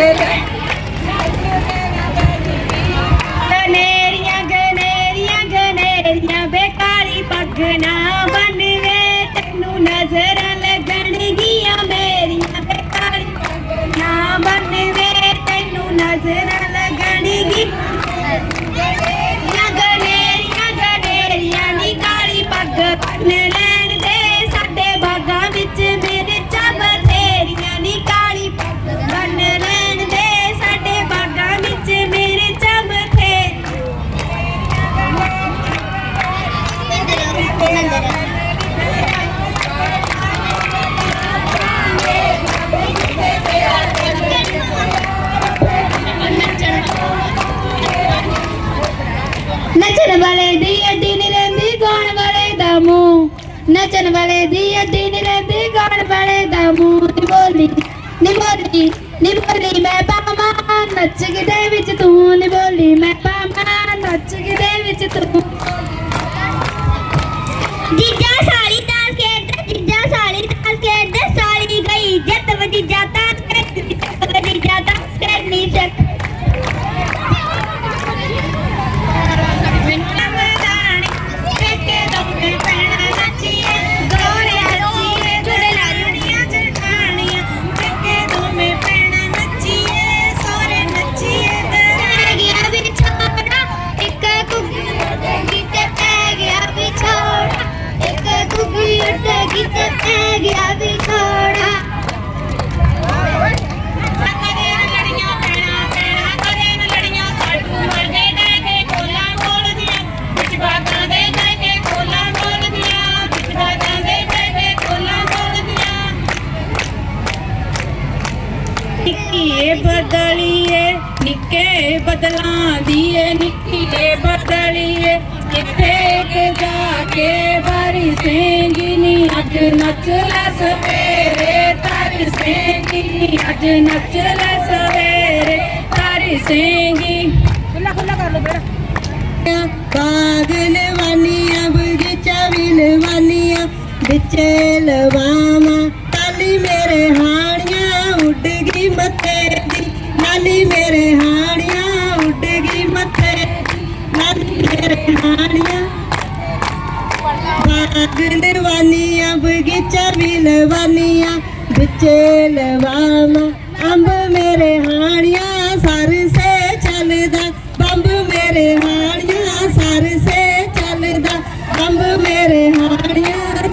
Okay. ਵਾਲੇ ਦੀ ਅੱਡੀ ਨਹੀਂ ਰਹਿੰਦੀ ਗਾਣ ਵਾਲੇ ਦਾ ਮੂੰਹ। ਨੱਚਣ ਵਾਲੇ ਦੀ ਅੱਡੀ ਨਹੀਂ ਰਹਿੰਦੀ ਗਾਣ ਵਾਲੇ ਦਾ ਮੂੰਹ। ਨੀ ਬੋਲੀ ਨੀ ਬੋਲੀ ਨੀ ਬੋਲੀ ਮੈਂ ਪਾਵਾਂ ਨੱਚ ਗਿੱਧੇ ਵਿੱਚ ਤੂੰ, ਨੀ ਬੋਲੀ ਮੈਂ ਨਿੱਕੇ ਬਦਲਾਂ ਦੀਏ ਨਿੱਕੀਏ ਬਦਲੀਏ। ਕਿੱਥੇ ਕਿ ਜਾ ਕੇ ਬਾਰੀ ਸੇਂਗੀ ਨੀ ਅੱਜ ਨੱਚ ਲੈ ਸਵੇਰੇ। ਤਾਰੀ ਸੇਂਗੀ ਨੀ ਅੱਜ ਨੱਚ ਲੈ ਸਵੇਰੇ। ਤਾਰੀ ਸੇਂਗੀ ਖੁੱਲਾ ਖੁੱਲਾ ਕਰ ਲੋ ਬੇੜਾ ਬਾਗਲ ਵਾਨੀਆਂ ਬਗੀਚਾ ਵੀ ਲਵਾਨੀਆਂ ਵਾਨੀਆਂ ਬਗੀਚਾ ਵਿੱਚੇ ਲਵਾਵਾਂ। ਅੰਬ ਮੇਰੇ ਹਾਣੀਆਂ, ਸਰ ਸੇ ਚੱਲਦਾ। ਬੰਬ ਮੇਰੇ ਹਾਣੀਆਂ, ਸਰ ਸੇ ਚੱਲਦਾ। ਬੰਬ ਮੇਰੇ ਹਾਣੀਆਂ, ਸਰ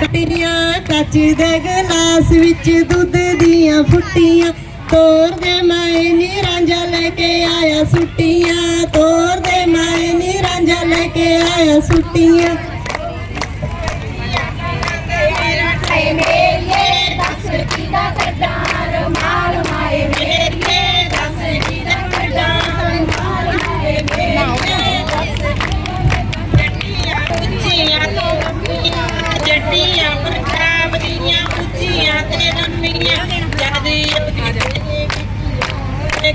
ਕਟੀਆਂ, ਕੱਚ ਦੇ ਗਲਾਸ ਵਿੱਚ ਦੁੱਧ ਦੀਆਂ ਫੁੱਟੀਆਂ। ਤੋਰ ਦੇ ਮਾਏ ਨੀ ਰਾਂਝਾ ਲੈ ਕੇ ਆਇਆ ਸੁੱਟੀਆਂ। ਤੋਰ ਦੇ ਮਾਏ ਨੀ ਰਾਂਝਾ ਲੈ ਕੇ ਆਇਆ ਸੁੱਟੀਆਂ।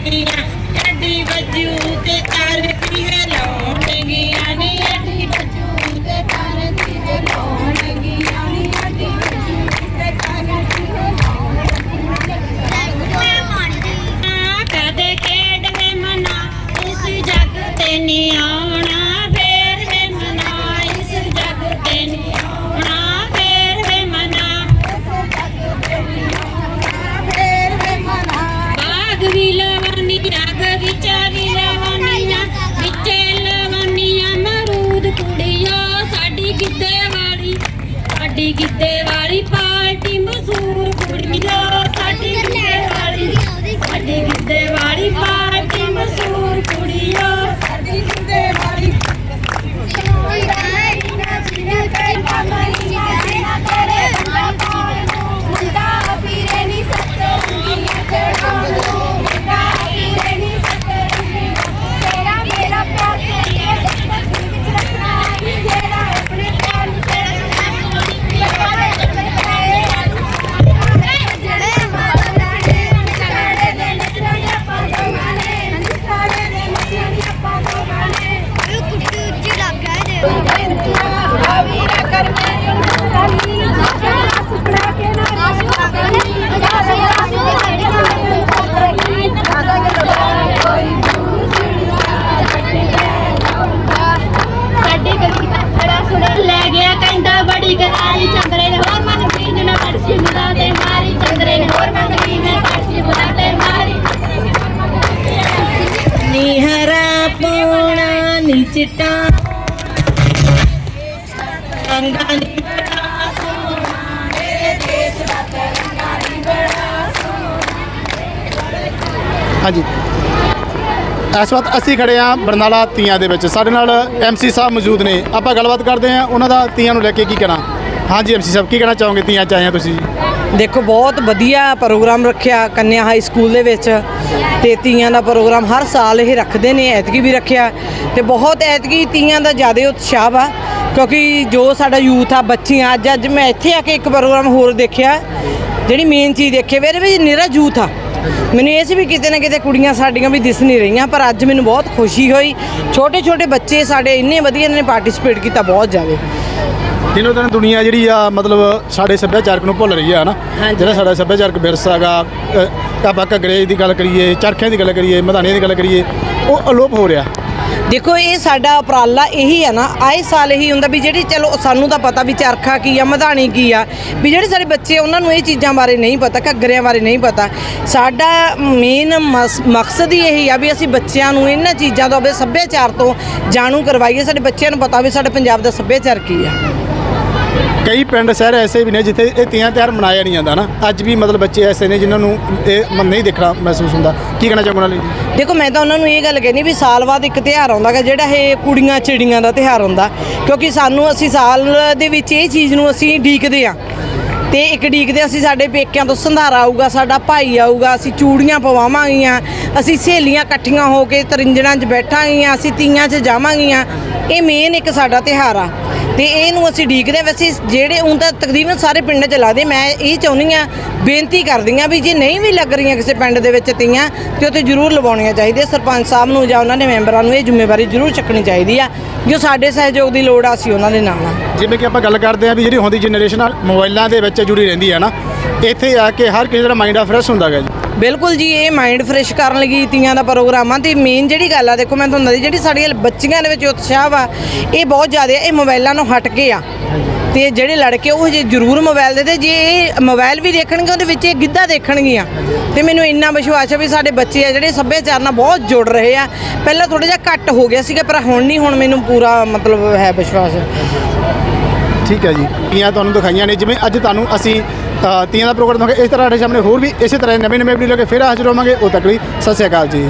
ਜਦ ਗੀਆਂ ਵੱਜੂ ਤੇ ਤਾਰ ਕੀ ਲਾਉਣਗੀਆਂ ਨੀ ਐਡੀ ਵੱਜੂ ਤੇ ਤਾਰ ਕੀ ਲਾਉਣਗੀਆਂ ਨੀ ਐਡੀ ਵੱਜੂ ਤੇ ਤਾਰ ਕੀ ਕਦੇ ਖੇਡਵੇਂ ਮਨਾ ਇਸ ਜੱਗ ਤੇ ਨੀ ਆਉਣਾ ਫੇਰ ਵੇ ਮਨਾ ਇਸ ਜੱਗ ਤੇ ਨੀ ਆਉਣਾ ਫੇਰ ਵੇ ਮਨਾ ਬਾਗ ਵੀ ਲਵਾਨੀ ਸਾਡੀ ਗਿੱਧੇ ਗਰਾਰੀ ਚੰਦਰੇ ਨੇ ਹੋਰ ਮਨ ਬੀਜ ਨਾ ਪਰਸੀ ਮੁਦਾ ਤੇ ਮਾਰੀ। ਚੰਦਰੇ ਨੇ ਹੋਰ ਮਨ ਬੀਜ ਨਾ ਪਰਸੀ ਮੁਦਾ ਇਸ ਵਕਤ ਅਸੀਂ ਖੜੇ ਆ ਬਰਨਾਲਾ ਤੀਆਂ ਦੇ ਵਿੱਚ। ਸਾਡੇ ਨਾਲ ਐਮਸੀ ਸਾਹਿਬ ਮੌਜੂਦ ਨੇ। ਆਪਾਂ ਗੱਲਬਾਤ ਕਰਦੇ ਆ ਉਹਨਾਂ ਦਾ ਤੀਆਂ ਨੂੰ ਲੈ ਕੇ ਕੀ ਕਹਿਣਾ। ਹਾਂਜੀ ਐਮਸੀ ਸਾਹਿਬ, ਕੀ ਕਹਿਣਾ ਚਾਹੋਗੇ? ਤੀਆਂ ਚ ਤੁਸੀਂ। ਦੇਖੋ, ਬਹੁਤ ਵਧੀਆ ਪ੍ਰੋਗਰਾਮ ਰੱਖਿਆ ਕੰਨਿਆ ਹਾਈ ਸਕੂਲ ਦੇ ਵਿੱਚ। ਤੇ ਤੀਆਂ ਦਾ ਪ੍ਰੋਗਰਾਮ ਹਰ ਸਾਲ ਇਹ ਰੱਖਦੇ ਨੇ, ਐਤਕੀ ਵੀ ਰੱਖਿਆ। ਤੇ ਬਹੁਤ ਐਤਕੀ ਤੀਆਂ ਦਾ ਜ਼ਿਆਦਾ ਉਤਸ਼ਾਹ ਵਾ, ਕਿਉਂਕਿ ਜੋ ਸਾਡਾ ਯੂਥ ਆ, ਬੱਚੀਆਂ ਅੱਜ ਅੱਜ ਮੈਂ ਇੱਥੇ ਆ ਕੇ ਇੱਕ ਪ੍ਰੋਗਰਾਮ ਹੋਰ ਦੇਖਿਆ। ਜਿਹੜੀ ਮੇਨ ਚੀਜ਼ ਦੇਖੀ ਵੀ ਇਹਦੇ ਵਿੱਚ ਨਿਰਾ ਯੂਥ ਆ। ਮੈਨੂੰ ਇਹ ਸੀ ਵੀ ਕਿਤੇ ਨਾ ਕਿਤੇ ਕੁੜੀਆਂ ਸਾਡੀਆਂ ਵੀ ਦਿਸ ਨਹੀਂ ਰਹੀਆਂ ਪਰ ਅੱਜ ਮੈਨੂੰ ਬਹੁਤ ਖੁਸ਼ੀ ਹੋਈ। ਛੋਟੇ ਛੋਟੇ ਬੱਚੇ ਸਾਡੇ ਇੰਨੇ ਵਧੀਆ ਨੇ ਪਾਰਟਿਸਿਪੇਟ ਕੀਤਾ ਬਹੁਤ ਜ਼ਿਆਦਾ। ਦਿਨੋਂ ਦਿਨ ਦੁਨੀਆ ਜਿਹੜੀ ਆ ਮਤਲਬ ਸਾਡੇ ਸੱਭਿਆਚਾਰਕ ਨੂੰ ਭੁੱਲ ਰਹੀ ਆ ਨਾ। ਜਿਹੜਾ ਸਾਡਾ ਸੱਭਿਆਚਾਰਕ ਵਿਰਸਾ ਹੈਗਾ ਆਪਾਂ ਘੱਗਰੇ ਦੀ ਗੱਲ ਕਰੀਏ ਚਰਖਿਆਂ ਦੀ ਗੱਲ ਕਰੀਏ ਮਧਾਣੀਆਂ ਦੀ ਗੱਲ ਕਰੀਏ ਉਹ ਅਲੋਪ ਹੋ ਰਿਹਾ। ਦੇਖੋ, ਇਹ ਸਾਡਾ ਉਪਰਾਲਾ ਇਹੀ ਆ ਨਾ, ਆਏ ਸਾਲ ਇਹੀ ਹੁੰਦਾ ਵੀ ਜਿਹੜੀ ਚਲੋ ਸਾਨੂੰ ਤਾਂ ਪਤਾ ਵੀ ਚਰਖਾ ਕੀ ਆ, ਮਧਾਣੀ ਕੀ ਆ, ਵੀ ਜਿਹੜੇ ਸਾਡੇ ਬੱਚੇ ਉਹਨਾਂ ਨੂੰ ਇਹ ਚੀਜ਼ਾਂ ਬਾਰੇ ਨਹੀਂ ਪਤਾ, ਘੱਗਰਿਆਂ ਬਾਰੇ ਨਹੀਂ ਪਤਾ। ਸਾਡਾ ਮੇਨ ਮਕਸਦ ਹੀ ਇਹੀ ਆ ਵੀ ਅਸੀਂ ਬੱਚਿਆਂ ਨੂੰ ਇਹਨਾਂ ਚੀਜ਼ਾਂ ਤੋਂ ਆਪਣੇ ਸੱਭਿਆਚਾਰ ਤੋਂ ਜਾਣੂ ਕਰਵਾਈਏ, ਸਾਡੇ ਬੱਚਿਆਂ ਨੂੰ ਪਤਾ ਵੀ ਸਾਡੇ ਪੰਜਾਬ ਦਾ ਸੱਭਿਆਚਾਰ ਕੀ ਆ। ਕਈ ਪਿੰਡ ਸ਼ਹਿਰ ਐਸੇ ਵੀ ਨੇ ਜਿੱਥੇ ਇਹ ਤੀਆਂ ਤਿਉਹਾਰ ਮਨਾਇਆ ਨਹੀਂ ਜਾਂਦਾ ਨਾ। ਅੱਜ ਵੀ ਮਤਲਬ ਬੱਚੇ ਐਸੇ ਨੇ ਜਿਨ੍ਹਾਂ ਨੂੰ ਇਹ ਨਹੀਂ ਦੇਖਣਾ ਮਹਿਸੂਸ ਹੁੰਦਾ। ਕੀ ਕਹਿਣਾ ਚਾਹੋਗੇ ਉਹਨਾਂ ਲਈ? ਦੇਖੋ, ਮੈਂ ਤਾਂ ਉਹਨਾਂ ਨੂੰ ਇਹ ਗੱਲ ਕਹਿੰਦੀ ਵੀ ਸਾਲ ਬਾਅਦ ਇੱਕ ਤਿਉਹਾਰ ਆਉਂਦਾ ਗਾ, ਜਿਹੜਾ ਇਹ ਕੁੜੀਆਂ ਚਿੜੀਆਂ ਦਾ ਤਿਉਹਾਰ ਹੁੰਦਾ। ਕਿਉਂਕਿ ਸਾਨੂੰ ਅਸੀਂ ਸਾਲ ਦੇ ਵਿੱਚ ਇਹ ਚੀਜ਼ ਨੂੰ ਅਸੀਂ ਢੀਕਦੇ ਆ। ਤੇ ਇੱਕ ਢੀਕਦੇ ਅਸੀਂ ਸਾਡੇ ਪੇਕਿਆਂ ਤੋਂ ਸੰਧਾਰਾ ਆਊਗਾ, ਸਾਡਾ ਭਾਈ ਆਊਗਾ, ਅਸੀਂ ਚੂੜੀਆਂ ਪਵਾਵਾਂਗੀਆਂ, ਅਸੀਂ ਸਹੇਲੀਆਂ ਇਕੱਠੀਆਂ ਹੋ ਕੇ ਤਰਿੰਜਣਾਂ 'ਚ ਬੈਠਾਂਗੀਆਂ, ਅਸੀਂ ਤੀਆਂ 'ਚ ਜਾਵਾਂਗੀਆਂ। ਇਹ ਮੇਨ ਇੱਕ ਸਾਡਾ ਤਿਉਹਾਰ ਆ। ਤੇ ਇਹਨੂੰ ਅਸੀਂ ਢੀਕਦੇ ਹਾਂ। ਵੈਸੇ ਜਿਹੜੇ ਹੁਣ ਤਾਂ ਤਕਰੀਬਨ ਸਾਰੇ ਪਿੰਡਾਂ 'ਚ ਲੱਗਦੇ, ਮੈਂ ਇਹ ਚਾਹੁੰਦੀ ਆ ਬੇਨਤੀ ਕਰਦੀ ਆ ਵੀ ਜੇ ਨਹੀਂ ਵੀ ਲੱਗ ਰਹੀਆਂ ਕਿਸੇ ਪਿੰਡ ਦੇ ਵਿੱਚ ਤੀਆਂ, ਤੇ ਉੱਥੇ ਜ਼ਰੂਰ ਲਵਾਉਣੀਆਂ ਚਾਹੀਦੀਆਂ। ਸਰਪੰਚ ਸਾਹਿਬ ਨੂੰ ਜਾਂ ਉਹਨਾਂ ਦੇ ਮੈਂਬਰਾਂ ਨੂੰ ਇਹ ਜ਼ਿੰਮੇਵਾਰੀ ਜ਼ਰੂਰ ਚੱਕਣੀ ਚਾਹੀਦੀ ਆ, ਜੋ ਸਾਡੇ ਸਹਿਯੋਗ ਦੀ ਲੋੜ ਆ, ਅਸੀਂ ਉਹਨਾਂ ਦੇ ਨਾਲ ਆ ਜਿਵੇਂ ਕਿ ਆਪਾਂ ਗੱਲ ਕਰਦੇ ਆ ਵੀ ਜਿਹੜੀ ਹੁੰਦੀ ਜਨਰੇਸ਼ਨ ਆ, ਮੋਬਾਈਲਾਂ ਦੇ ਵਿੱਚ ਜੁੜੀ ਰਹਿੰਦੀ ਹੈ ਨਾ, ਇੱਥੇ ਆ ਕੇ ਹਰ ਕਿਸੇ ਦਾ ਮਾਈਂਡ ਆ ਫਰੈਸ਼ ਹੁੰਦਾ ਗਾ ਜੀ। ਬਿਲਕੁਲ ਜੀ, ਇਹ ਮਾਈਂਡ ਫਰੈਸ਼ ਕਰਨ ਲਈ ਤੀਆਂ ਦਾ ਪ੍ਰੋਗਰਾਮ ਆ। ਤੇ ਮੇਨ ਜਿਹੜੀ ਗੱਲ ਆ, ਦੇਖੋ ਮੈਂ ਤੁਹਾਨੂੰ ਦੱਸਦੀ, ਜਿਹੜੀ ਸਾਡੀਆਂ ਬੱਚੀਆਂ ਦੇ ਵਿੱਚ ਉਤਸ਼ਾਹ ਵਾ, ਇਹ ਬਹੁਤ ਜ਼ਿਆਦਾ ਇਹ ਮੋਬਾਈਲਾਂ ਨੂੰ ਹਟ ਕੇ ਆ। ਤੇ ਜਿਹੜੇ ਲੜਕੇ, ਉਹ ਜੇ ਜ਼ਰੂਰ ਮੋਬਾਈਲ ਦੇ, ਤੇ ਜੇ ਇਹ ਮੋਬਾਈਲ ਵੀ ਦੇਖਣਗੇ, ਉਹਦੇ ਵਿੱਚ ਇਹ ਗਿੱਧਾ ਦੇਖਣਗੀਆਂ। ਤੇ ਮੈਨੂੰ ਇੰਨਾ ਵਿਸ਼ਵਾਸ ਹੈ ਵੀ ਸਾਡੇ ਬੱਚੇ ਆ ਜਿਹੜੇ ਸੱਭਿਆਚਾਰ ਨਾਲ ਬਹੁਤ ਜੁੜ ਰਹੇ ਆ। ਪਹਿਲਾਂ ਥੋੜਾ ਜਿਹਾ ਘੱਟ ਹੋ ਗਿਆ ਸੀਗਾ, ਪਰ ਹੁਣ ਨਹੀਂ, ਹੁਣ ਮੈਨੂੰ ਪੂਰਾ ਮਤਲਬ ਹੈ ਵਿਸ਼ਵਾਸ। ਠੀਕ ਹੈ ਜੀ ਇਹ ਤੁਹਾਨੂੰ ਦਿਖਾਈਆਂ ਨੇ, ਜਿਵੇਂ ਅੱਜ ਤੁਹਾਨੂੰ ਅਸੀਂ ਤੀਆਂ ਦਾ ਪ੍ਰੋਗਰਾਮ ਦਿਖਾਇਆ ਇਸ ਤਰ੍ਹਾਂ ਸਾਡੇ ਸਾਹਮਣੇ ਹੋਰ ਵੀ ਇਸੇ ਤਰ੍ਹਾਂ ਨਵੇਂ ਨਵੇਂ ਵੀਡੀਓ ਲੈ ਕੇ ਫਿਰ ਹਾਜ਼ਰ ਹੋਵਾਂਗੇ। ਉਹ ਤੱਕ ਲਈ ਸਤਿ ਸ਼੍ਰੀ ਅਕਾਲ ਜੀ।